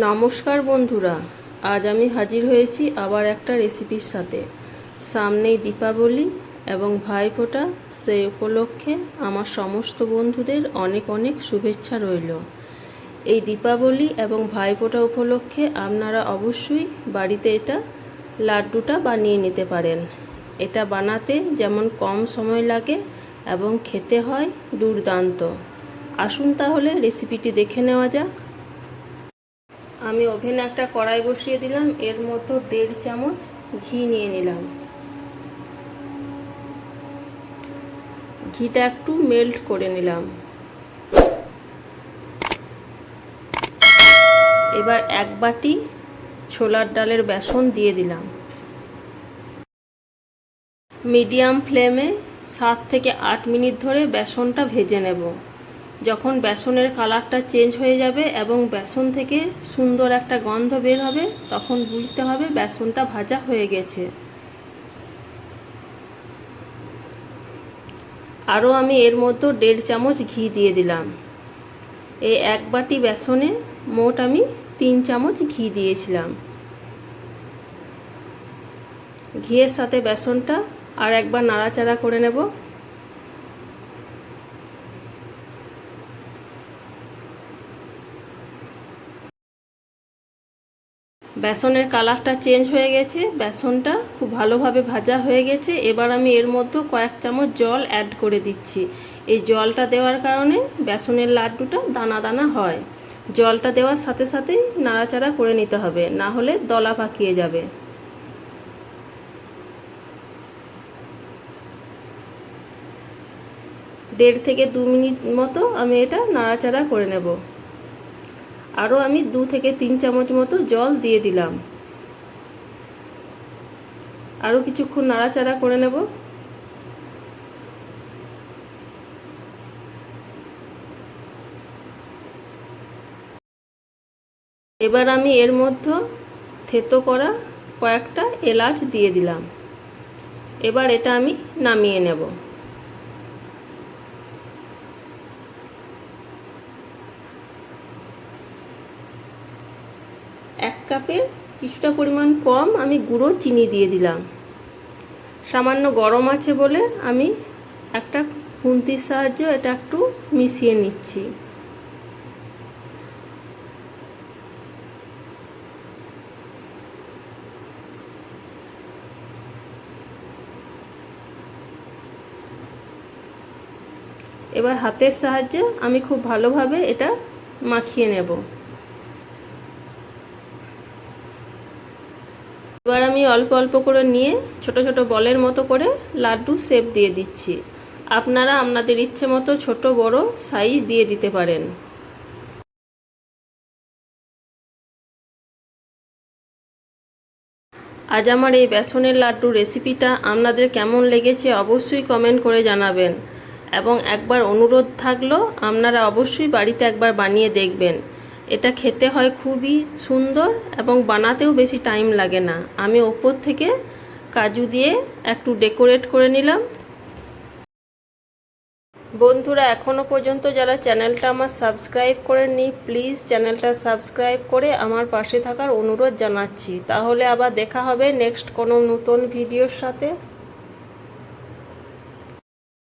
নমস্কার বন্ধুরা, আজ আমি হাজির হয়েছি আবার একটা রেসিপির সাথে। সামনেই দীপাবলি এবং ভাইফোঁটা সেই উপলক্ষে আমার সমস্ত বন্ধুদের অনেক অনেক শুভেচ্ছা রইল। এই দীপাবলি এবং ভাইফোঁটা উপলক্ষে আপনারা অবশ্যই বাড়িতে এটা লাড্ডুটা বানিয়ে নিতে পারেন। এটা বানাতে যেমন কম সময় লাগে এবং খেতে হয় দুর্দান্ত। আসুন তাহলে রেসিপিটি দেখে নেওয়া যাক। আমি ওভেনে একটা কড়াই বসিয়ে দিলাম, এর মধ্যে দেড় চামচ ঘি নিয়ে নিলাম। ঘিটা একটু মেল্ট করে নিলাম। এবার এক বাটি ছোলার ডালের বেসন দিয়ে দিলাম। মিডিয়াম ফ্লেমে সাত থেকে আট মিনিট ধরে বেসনটা ভেজে নেব। যখন বেসনের কালারটা চেঞ্জ হয়ে যাবে এবং বেসন থেকে সুন্দর একটা গন্ধ বের হবে, তখন বুঝতে হবে বেসনটা ভাজা হয়ে গেছে। আরও আমি এর মধ্যে দেড় চামচ ঘি দিয়ে দিলাম। এই এক বাটি বেসনে মোট আমি তিন চামচ ঘি দিয়েছিলাম। ঘিয়ের সাথে বেসনটা আর একবার নাড়াচাড়া করে নেব। বেসনের কালারটা চেঞ্জ হয়ে গেছে, বেসনটা খুব ভালোভাবে ভাজা হয়ে গেছে। এবার আমি এর মধ্যে কয়েক চামচ জল অ্যাড করে দিচ্ছি। এই জলটা দেওয়ার কারণে বেসনের লাড্ডুটা দানা দানা হয়। জলটা দেওয়ার সাথে সাথেই নাড়াচাড়া করে নিতে হবে, না হলে দলা পাকিয়ে যাবে। দেড় থেকে দু মিনিট মতো আমি এটা নাড়াচাড়া করে নেব। আরও আমি দু থেকে তিন চামচ মতো জল দিয়ে দিলাম। আরও কিছুক্ষণ নাড়াচাড়া করে নেব। এবার আমি এর মধ্যে থেতো করা কয়েকটা এলাচ দিয়ে দিলাম। এবার এটা আমি নামিয়ে নেব। এক কাপের কিছুটা পরিমাণ কম আমি গুঁড়ো চিনি দিয়ে দিলাম। সামান্য গরম আছে বলে আমি একটা খুন্তির সাহায্যে এটা একটু মিশিয়ে নিচ্ছি। এবার হাতের সাহায্যে আমি খুব ভালোভাবে এটা মাখিয়ে নেব। এবার আমি অল্প অল্প করে নিয়ে ছোট ছোট বলের মতো করে লাড্ডু শেপ দিয়ে দিচ্ছি। আপনারা আপনাদের ইচ্ছে মতো ছোট, বড় সাইজ দিয়ে দিতে পারেন। আজ আমার এই বেসনের লাড্ডু রেসিপিটা আপনাদের কেমন লেগেছে অবশ্যই কমেন্ট করে জানাবেন। এবং একবার অনুরোধ থাকল, আপনারা অবশ্যই বাড়িতে একবার বানিয়ে দেখবেন। এটা খেতে হয় খুবই সুন্দর এবং বানাতেও বেশি টাইম লাগে না। আমি ওপর থেকে কাজু দিয়ে একটু ডেকোরেট করে নিলাম। বন্ধুরা এখনও পর্যন্ত যারা চ্যানেলটা আমার সাবস্ক্রাইব করেননি প্লিজ চ্যানেলটা সাবস্ক্রাইব করে আমার পাশে থাকার অনুরোধ জানাচ্ছি। তাহলে আবার দেখা হবে নেক্সট কোনো নতুন ভিডিওর সাথে।